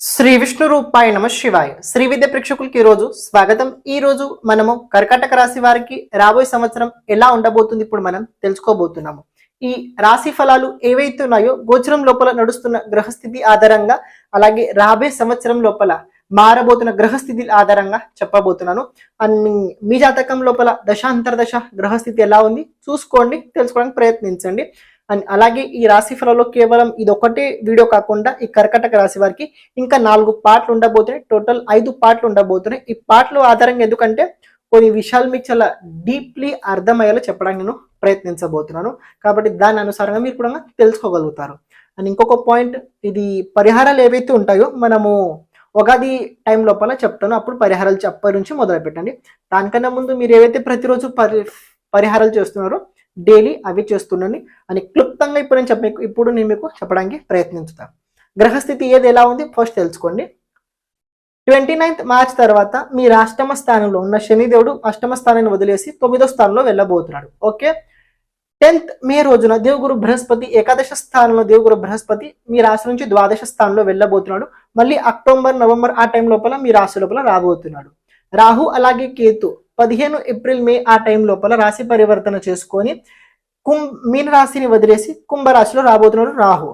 శ్రీ విష్ణు రూపాయ నమ శివాయ. శ్రీ విద్య ప్రేక్షకులకి ఈరోజు రోజు స్వాగతం. ఈ రోజు మనము కర్కాటక రాశి వారికి రాబోయే సంవత్సరం ఎలా ఉండబోతుంది ఇప్పుడు మనం తెలుసుకోబోతున్నాము. ఈ రాశి ఫలాలు ఏవైతే ఉన్నాయో గోచరం లోపల నడుస్తున్న గ్రహస్థితి ఆధారంగా అలాగే రాబోయే సంవత్సరం లోపల మారబోతున్న గ్రహస్థితి ఆధారంగా చెప్పబోతున్నాను. అండ్ మీ జాతకం లోపల దశాంతర దశ గ్రహస్థితి ఎలా ఉంది చూసుకోండి తెలుసుకోవడానికి ప్రయత్నించండి. అండ్ అలాగే ఈ రాశి ఫలాల్లో కేవలం ఇది ఒకటే వీడియో కాకుండా ఈ కర్కటక రాశి వారికి ఇంకా నాలుగు పాటలు ఉండబోతున్నాయి. టోటల్ ఐదు పాటలు ఉండబోతున్నాయి. ఈ పాటలు ఆధారంగా ఎందుకంటే కొన్ని విషయాలు మీకు చాలా డీప్లీ అర్థమయ్యేలా చెప్పడానికి నేను ప్రయత్నించబోతున్నాను. కాబట్టి దాని అనుసారంగా మీరు కూడా తెలుసుకోగలుగుతారు. అండ్ ఇంకొక పాయింట్ ఇది పరిహారాలు ఏవైతే ఉంటాయో మనము ఉగాది టైం లోపల చెప్తాను. అప్పుడు పరిహారాలు చెప్ప నుంచి మొదలు పెట్టండి దానికన్నా ముందు మీరు ఏవైతే ప్రతిరోజు పరి పరిహారాలు చేస్తున్నారో డైలీ అవి చేస్తున్నాను అని క్లుప్తంగా ఇప్పుడు నేను చెప్ప ఇప్పుడు నేను మీకు చెప్పడానికి ప్రయత్నించుతాను గ్రహస్థితి ఏది ఎలా ఉంది? ఫస్ట్ తెలుసుకోండి. ట్వంటీ నైన్త్ మార్చ్ తర్వాత మీ అష్టమ స్థానంలో ఉన్న శనిదేవుడు అష్టమ స్థానాన్ని వదిలేసి తొమ్మిదో స్థానంలో వెళ్ళబోతున్నాడు. ఓకే? టెన్త్ మే రోజున దేవుగురు బృహస్పతి ఏకాదశ స్థానంలో దేవుగురు బృహస్పతి మీ రాశి నుంచి ద్వాదశ స్థానంలో వెళ్ళబోతున్నాడు. మళ్ళీ అక్టోబర్ నవంబర్ ఆ టైం లోపల మీ రాశి లోపల రాబోతున్నాడు. రాహు అలాగే కేతు పదిహేను ఏప్రిల్ మే ఆ టైం లోపల రాశి పరివర్తన చేసుకొని కుం మీన రాశిని వదిలేసి కుంభరాశిలో రాబోతున్నాడు రాహు.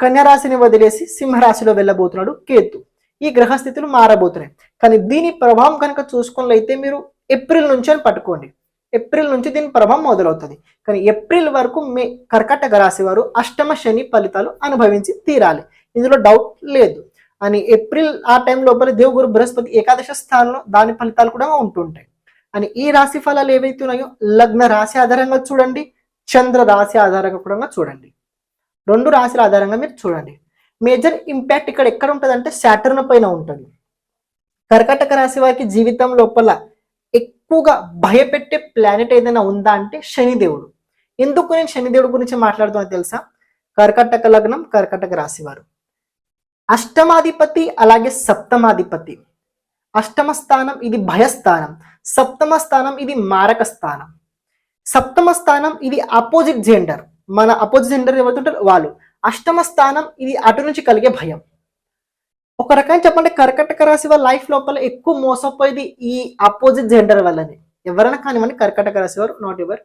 కన్యారాశిని వదిలేసి సింహరాశిలో వెళ్ళబోతున్నాడు కేతు. ఈ గ్రహస్థితులు మారబోతున్నాయి. కానీ దీని ప్రభావం కనుక చూసుకున్నట్లయితే మీరు ఏప్రిల్ నుంచి అని పట్టుకోండి. ఏప్రిల్ నుంచి దీని ప్రభావం మొదలవుతుంది. కానీ ఏప్రిల్ వరకు మే కర్కటక రాశి వారు అష్టమ శని ఫలితాలు అనుభవించి తీరాలి. ఇందులో డౌట్ లేదు. అని ఏప్రిల్ ఆ టైం లోపల దేవుగురు బృహస్పతి ఏకాదశ స్థానంలో దాని ఫలితాలు కూడా ఉంటుంటాయి. అని ఈ రాశి ఫలాలు ఏవైతే ఉన్నాయో లగ్న రాశి ఆధారంగా చూడండి చంద్ర రాశి ఆధారంగా కూడా చూడండి. రెండు రాశుల ఆధారంగా మీరు చూడండి. మేజర్ ఇంపాక్ట్ ఇక్కడ ఎక్కడ ఉంటుంది అంటే శాటర్న్ పైన ఉంటుంది. కర్కాటక రాశి వారికి జీవితం లోపల ఎక్కువగా భయపెట్టే ప్లానెట్ ఏదైనా ఉందా అంటే శనిదేవుడు. ఎందుకు నేను శనిదేవుడు గురించి మాట్లాడుతున్నా తెలుసా? కర్కాటక లగ్నం కర్కాటక రాశి వారు. అష్టమాధిపతి అలాగే సప్తమాధిపతి. అష్టమ స్థానం ఇది భయస్థానం. సప్తమ స్థానం ఇది మారక స్థానం సప్తమ స్థానం ఇది అపోజిట్ జెండర్ మన అపోజిట్ జెండర్ ఎవరుంటారు? వాళ్ళు. అష్టమ స్థానం ఇది అటు నుంచి కలిగే భయం. ఒక రకంగా చెప్పండి కర్కటక రాశి వాళ్ళ లైఫ్ లోపల ఎక్కువ మోసపోయేది ఈ అపోజిట్ జెండర్ వల్లనే. ఎవరైనా కానివ్వండి కర్కటక రాశి వారు నాట్ ఎవర్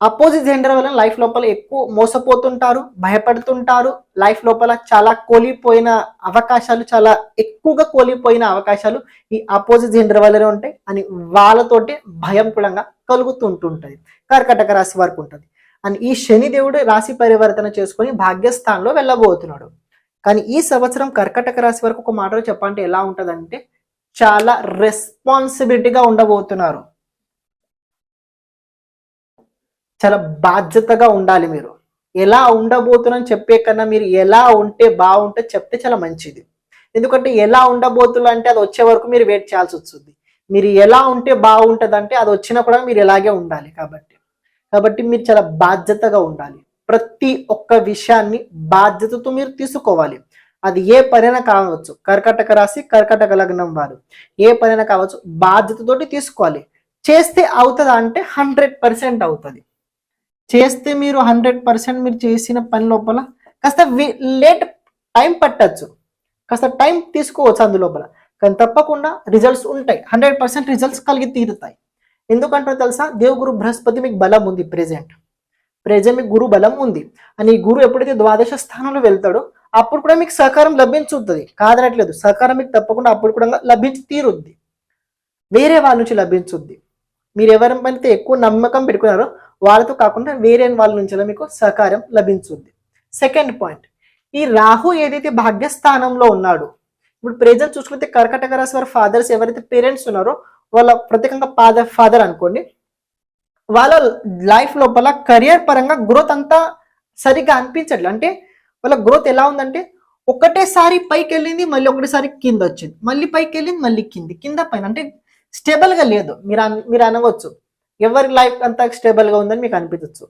అపోజిట్ జెండర్ వల్ల లైఫ్ లోపల ఎక్కువ మోసపోతుంటారు భయపడుతుంటారు. లైఫ్ లోపల చాలా కోలిపోయిన అవకాశాలు చాలా ఎక్కువగా కోలిపోయిన అవకాశాలు ఈ అపోజిట్ జెండర్ వల్లనే ఉంటాయి. అని వాళ్ళతోటి భయం కూడా కలుగుతుంటుంటది. కర్కటక రాశి వరకు ఉంటుంది. అని ఈ శని దేవుడు రాశి పరివర్తన చేసుకొని భాగ్యస్థానంలో వెళ్ళబోతున్నాడు. కానీ ఈ సంవత్సరం కర్కటక రాశి వరకు ఒక మాటలో చెప్పాలంటే ఎలా ఉంటుందంటే చాలా రెస్పాన్సిబిలిటీగా ఉండబోతున్నారు. చాలా బాధ్యతగా ఉండాలి మీరు. ఎలా ఉండబోతున్నారని చెప్పే కన్నా మీరు ఎలా ఉంటే బాగుంటే చెప్తే చాలా మంచిది. ఎందుకంటే ఎలా ఉండబోతున్నా అంటే అది వచ్చే వరకు మీరు వెయిట్ చేయాల్సి వస్తుంది. మీరు ఎలా ఉంటే బాగుంటుంది అంటే అది వచ్చినా కూడా మీరు ఎలాగే ఉండాలి కాబట్టి. కాబట్టి మీరు చాలా బాధ్యతగా ఉండాలి. ప్రతి ఒక్క విషయాన్ని బాధ్యతతో మీరు తీసుకోవాలి. అది ఏ పనైనా కావచ్చు. కర్కటక రాశి కర్కటక లగ్నం వారు. ఏ పనైనా కావచ్చు. బాధ్యతతోటి తీసుకోవాలి. చేస్తే అవుతుందా అంటే హండ్రెడ్ పర్సెంట్ అవుతుంది. చేస్తే మీరు హండ్రెడ్ పర్సెంట్ మీరు చేసిన పని లోపల కాస్త లేట్ టైం పట్టచ్చు. కాస్త టైం తీసుకోవచ్చు అందులోపల కానీ తప్పకుండా రిజల్ట్స్ ఉంటాయి. హండ్రెడ్ పర్సెంట్ రిజల్ట్స్ కలిగి తీరుతాయి. ఎందుకంటే తెలుసా? దేవగురు బృహస్పతి మీకు బలం ఉంది ప్రెజెంట్ ప్రెజెంట్ మీకు గురు బలం ఉంది. అని ఈ గురు ఎప్పుడైతే ద్వాదశ స్థానంలో వెళ్తాడో అప్పుడు కూడా మీకు సహకారం లభించుతుంది. కాదనట్లేదు. సహకారం మీకు తప్పకుండా అప్పుడు కూడా లభించి తీరుద్ది. వేరే వాళ్ళ నుంచి లభించుద్ది. మీరు ఎవరి పనితే ఎక్కువ నమ్మకం పెట్టుకున్నారో వాళ్ళతో కాకుండా వేరే వాళ్ళ నుంచి మీకు సహకారం లభించుద్ది. సెకండ్ పాయింట్ ఈ రాహు ఏదైతే భాగ్యస్థానంలో ఉన్నాడు ఇప్పుడు ప్రెజెంట్ చూసుకుంటే కర్కటక రాశి వారి ఫాదర్స్ ఎవరైతే పేరెంట్స్ ఉన్నారో వాళ్ళ ప్రత్యేకంగా ఫాదర్ ఫాదర్ అనుకోండి వాళ్ళ లైఫ్ లోపల కెరియర్ పరంగా గ్రోత్ అంతా సరిగ్గా అనిపించట్లేదు అంటే వాళ్ళ గ్రోత్ ఎలా ఉందంటే ఒకటేసారి పైకి వెళ్ళింది మళ్ళీ ఒకటేసారి కింద వచ్చింది. మళ్ళీ పైకి వెళ్ళింది మళ్ళీ కింది. కింద పైన అంటే స్టేబుల్గా లేదు. మీరు మీరు అనవచ్చు. ఎవరి లైఫ్ అంతా స్టేబుల్గా ఉందని మీకు అనిపించవచ్చు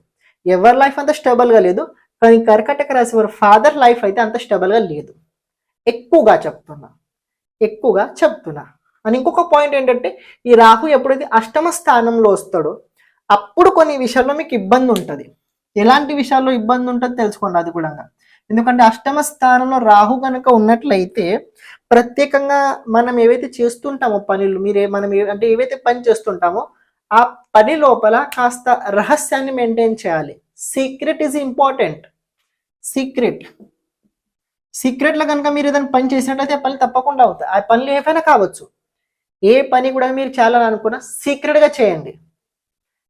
ఎవరి లైఫ్ అంతా స్టేబుల్గా లేదు కానీ కర్కటక రాశి వారి ఫాదర్ లైఫ్ అయితే అంత స్టేబుల్గా లేదు. ఎక్కువగా చెప్తున్నా. ఎక్కువగా చెప్తున్నా. అని ఇంకొక పాయింట్ ఏంటంటే ఈ రాహు ఎప్పుడైతే అష్టమ స్థానంలో వస్తాడో అప్పుడు కొన్ని విషయాల్లో మీకు ఇబ్బంది ఉంటుంది. ఎలాంటి విషయాల్లో ఇబ్బంది ఉంటుంది తెలుసుకోండి అది కూడా. ఎందుకంటే అష్టమ స్థానంలో రాహు కనుక ఉన్నట్లయితే ప్రత్యేకంగా మనం ఏవైతే చేస్తుంటామో పనులు మీరే మనం అంటే ఏవైతే పని చేస్తుంటామో ఆ పని లోపల కాస్త రహస్యాన్ని మెయింటైన్ చేయాలి. సీక్రెట్ ఈజ్ ఇంపార్టెంట్ సీక్రెట్ సీక్రెట్లో కనుక మీరు ఏదైనా పని చేసినట్లయితే పని తప్పకుండా అవుతాయి. ఆ పనులు ఏవైనా కావచ్చు. ఏ పని కూడా మీరు చేయాలని అనుకున్నా సీక్రెట్గా చేయండి.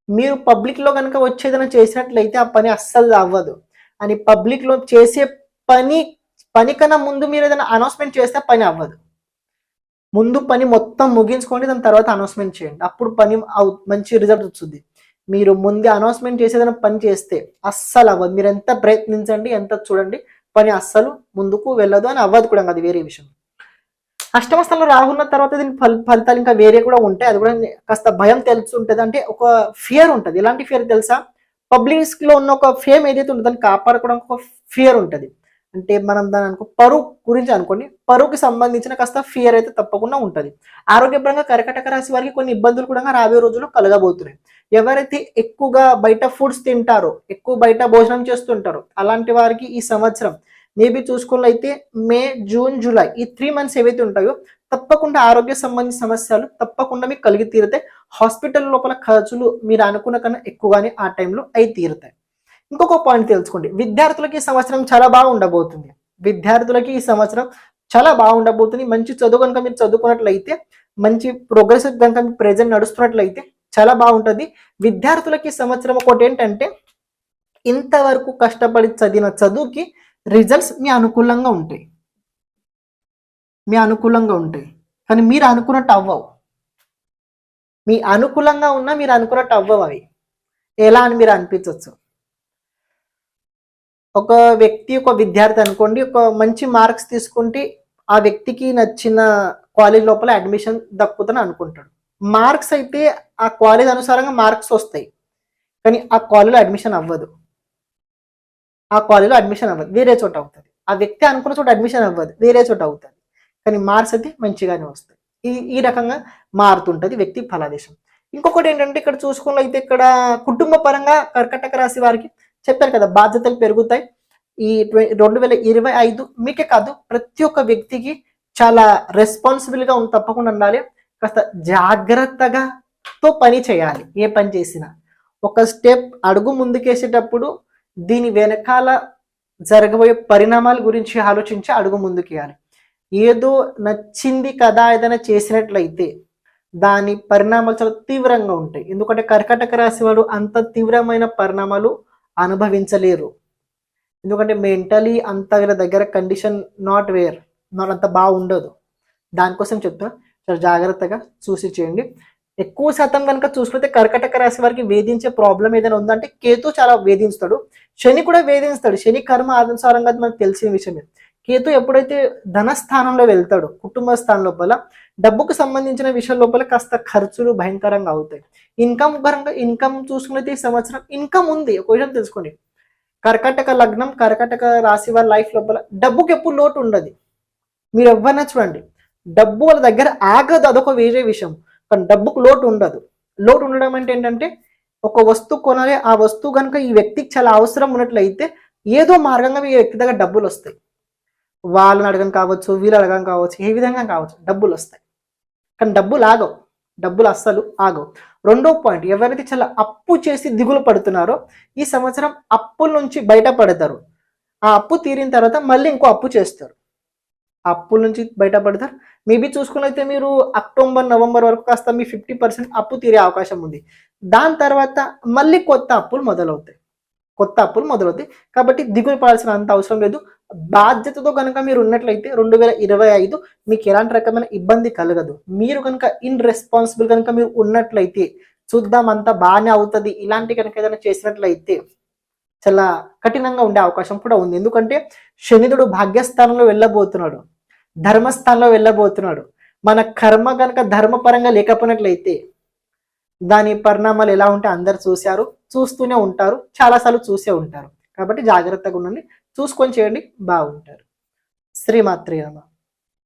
మీరు పబ్లిక్లో కనుక వచ్చేదైనా చేసినట్లయితే ఆ పని అస్సలు అవ్వదు. అని పబ్లిక్లో చేసే పని పని కన్నా ముందు మీరు ఏదైనా అనౌన్స్మెంట్ చేస్తే పని అవ్వదు. ముందు పని మొత్తం ముగించుకోండి దాని తర్వాత అనౌన్స్మెంట్ చేయండి. అప్పుడు పని మంచి రిజల్ట్ వస్తుంది. మీరు ముందే అనౌన్స్మెంట్ చేసేదైనా పని చేస్తే అస్సలు అవ్వదు. మీరు ఎంత ప్రయత్నించండి ఎంత చూడండి పని అస్సలు ముందుకు వెళ్ళదు అని అవ్వదు కూడా అది వేరే విషయం. అష్టమ స్థలంలో రాహున్న తర్వాత దీని ఫలితాలు ఇంకా వేరే కూడా ఉంటాయి. అది కూడా కాస్త భయం తెలుసుంటుంది. అంటే ఒక ఫియర్ ఉంటుంది. ఎలాంటి ఫియర్ తెలుసా? పబ్లిక్లో ఉన్న ఒక ఫేమ్ ఏదైతే ఉంటుందో దాన్ని కాపాడుకోవడానికి ఒక ఫియర్ ఉంటుంది. అంటే మనం దాని అనుకో పరువు గురించి అనుకోండి పరువుకి సంబంధించిన కాస్త ఫియర్ అయితే తప్పకుండా ఉంటుంది. ఆరోగ్యపరంగా కర్కటక రాశి వారికి కొన్ని ఇబ్బందులు కూడా రాబోయే రోజుల్లో కలగబోతున్నాయి. ఎవరైతే ఎక్కువగా బయట ఫుడ్స్ తింటారో ఎక్కువ బయట భోజనం చేస్తుంటారో అలాంటి వారికి ఈ సంవత్సరం మేబీ చూసుకున్నైతే మే జూన్ జూలై ఈ త్రీ మంత్స్ ఏవైతే ఉంటాయో తప్పకుండా ఆరోగ్య సంబంధించిన సమస్యలు తప్పకుండా మీకు కలిగి తీరుతాయి హాస్పిటల్ లోపల ఖర్చులు మీరు అనుకున్న కన్నా ఎక్కువగానే ఆ టైంలో అయి తీరుతాయి. ఇంకొక పాయింట్ తెలుసుకోండి. విద్యార్థులకి ఈ సంవత్సరం చాలా బాగా ఉండబోతుంది. విద్యార్థులకి ఈ సంవత్సరం చాలా బాగుండబోతుంది మంచి చదువు కనుక మీరు చదువుకున్నట్లయితే మంచి ప్రోగ్రెస్ కనుక మీరు ప్రెజెంట్ నడుస్తున్నట్లయితే చాలా బాగుంటుంది. విద్యార్థులకి సంవత్సరం ఒకటి ఏంటంటే ఇంతవరకు కష్టపడి చదివిన చదువుకి రిజల్ట్స్ మీ అనుకూలంగా ఉంటాయి. మీ అనుకూలంగా ఉంటాయి. కానీ మీరు అనుకున్నట్టు అవ్వవు. మీ అనుకూలంగా ఉన్నా మీరు అనుకున్నట్టు అవ్వవు అవి. ఎలా అని మీరు అనిపించవచ్చు ఒక వ్యక్తి ఒక విద్యార్థి అనుకోండి ఒక మంచి మార్క్స్ తీసుకుంటే ఆ వ్యక్తికి నచ్చిన కాలేజ్ లోపల అడ్మిషన్ దక్కుతుందని అనుకుంటాడు. మార్క్స్ అయితే ఆ కాలేజ్ అనుసారంగా మార్క్స్ వస్తాయి. కానీ ఆ కాలేజ్లో అడ్మిషన్ అవ్వదు. ఆ కాలేజ్లో అడ్మిషన్ అవ్వదు. వేరే చోట అవుతుంది. ఆ వ్యక్తి అనుకున్న చోట అడ్మిషన్ అవ్వదు. వేరే చోట అవుతుంది. కానీ మార్క్స్ అయితే మంచిగానే వస్తాయి. ఈ ఈ రకంగా మారుతుంటుంది వ్యక్తి ఫలాదేశం. ఇంకొకటి ఏంటంటే ఇక్కడ చూసుకున్నట్లయితే ఇక్కడ కుటుంబ పరంగా కర్కటక రాశి వారికి చెప్పారు కదా బాధ్యతలు పెరుగుతాయి. ఈ రెండు వేల ఇరవై ఐదు మీకే కాదు ప్రతి ఒక్క వ్యక్తికి చాలా రెస్పాన్సిబుల్గా ఉంది తప్పకుండా ఉండాలి. కాస్త జాగ్రత్తగా తో పని చేయాలి ఏ పని చేసినా. ఒక స్టెప్ అడుగు ముందుకేసేటప్పుడు దీని వెనకాల జరగబోయే పరిణామాల గురించి ఆలోచించి అడుగు ముందుకేయాలి. ఏదో నచ్చింది కదా ఏదైనా చేసినట్లయితే దాని పరిణామాలు చాలా తీవ్రంగా ఉంటాయి. ఎందుకంటే కర్కటక రాశి వాళ్ళు అంత తీవ్రమైన పరిణామాలు అనుభవించలేరు. ఎందుకంటే మెంటలీ అంత వీళ్ళ దగ్గర కండిషన్ నాట్ వేర్ నాట్ అంత బాగుండదు దానికోసం చెప్తున్నా చాలా జాగ్రత్తగా చూసి చేయండి. ఎక్కువ శాతం కనుక చూసుకుంటే కర్కటక రాశి వారికి వేధించే ప్రాబ్లం ఏదైనా ఉందంటే కేతు చాలా వేధించుతాడు శని కూడా వేధిస్తాడు. శని కర్మ ఆనుసారంగా మనకు తెలిసిన విషయమే. కేతు ఎప్పుడైతే ధనస్థానంలో వెళ్తాడు కుటుంబ స్థానం లోపల డబ్బుకు సంబంధించిన విషయం లోపల కాస్త ఖర్చులు భయంకరంగా అవుతాయి. ఇన్కమ్ పరంగా ఇన్కమ్ చూసుకున్నైతే ఈ సంవత్సరం ఇన్కమ్ ఉంది. ఒక విషయం తెలుసుకోండి. కర్కటక లగ్నం కర్కటక రాశి వారి లైఫ్ లోపల డబ్బుకి ఎప్పుడు లోటు ఉండదు. మీరు ఎవరైనా చూడండి. డబ్బు వాళ్ళ దగ్గర ఆగదు. అదొక వేరే విషయం. కానీ డబ్బుకు లోటు ఉండదు. లోటు ఉండడం అంటే ఏంటంటే ఒక వస్తువు కొనాలి. ఆ వస్తువు కనుక ఈ వ్యక్తికి చాలా అవసరం ఉన్నట్లయితే ఏదో మార్గంగా ఈ వ్యక్తి దగ్గర డబ్బులు వస్తాయి. వాళ్ళని అడగం కావచ్చు వీళ్ళు అడగం కావచ్చు ఏ విధంగా కావచ్చు డబ్బులు వస్తాయి. కానీ డబ్బులు ఆగవు. డబ్బులు అస్సలు ఆగవు. రెండో పాయింట్ ఎవరైతే చాలా అప్పు చేసి దిగులు పడుతున్నారో ఈ సంవత్సరం అప్పుల నుంచి బయటపడతారు. ఆ అప్పు తీరిన తర్వాత మళ్ళీ ఇంకో అప్పు చేస్తారు. ఆ అప్పుల నుంచి బయటపడతారు. మేబీ చూసుకున్నైతే మీరు అక్టోబర్ నవంబర్ వరకు కాస్త మీ ఫిఫ్టీ పర్సెంట్ అప్పు తీరే అవకాశం ఉంది. దాని తర్వాత మళ్ళీ కొత్త అప్పులు మొదలవుతాయి. కొత్త అప్పులు మొదలవుతాయి. కాబట్టి దిగులు పడాల్సిన అంత అవసరం లేదు. బాధ్యతతో కనుక మీరు ఉన్నట్లయితే రెండు వేల ఇరవై ఐదు మీకు ఎలాంటి రకమైన ఇబ్బంది కలగదు. మీరు కనుక ఇన్ రెస్పాన్సిబుల్ కనుక మీరు ఉన్నట్లయితే చూద్దాం అంతా బాగానే అవుతుంది. ఇలాంటి కనుక ఏదైనా చేసినట్లయితే చాలా కఠినంగా ఉండే అవకాశం కూడా ఉంది. ఎందుకంటే శనిదుడు భాగ్యస్థానంలో వెళ్ళబోతున్నాడు. ధర్మస్థానంలో వెళ్ళబోతున్నాడు. మన కర్మ కనుక ధర్మపరంగా లేకపోయినట్లయితే దాని పరిణామాలు ఎలా ఉంటే అందరు చూశారు చూస్తూనే ఉంటారు. చాలాసార్లు చూసే ఉంటారు. కాబట్టి జాగ్రత్తగా ఉండండి. చూసుకొని చేయండి. బాగుంటారు. శ్రీమాత్రి నమ.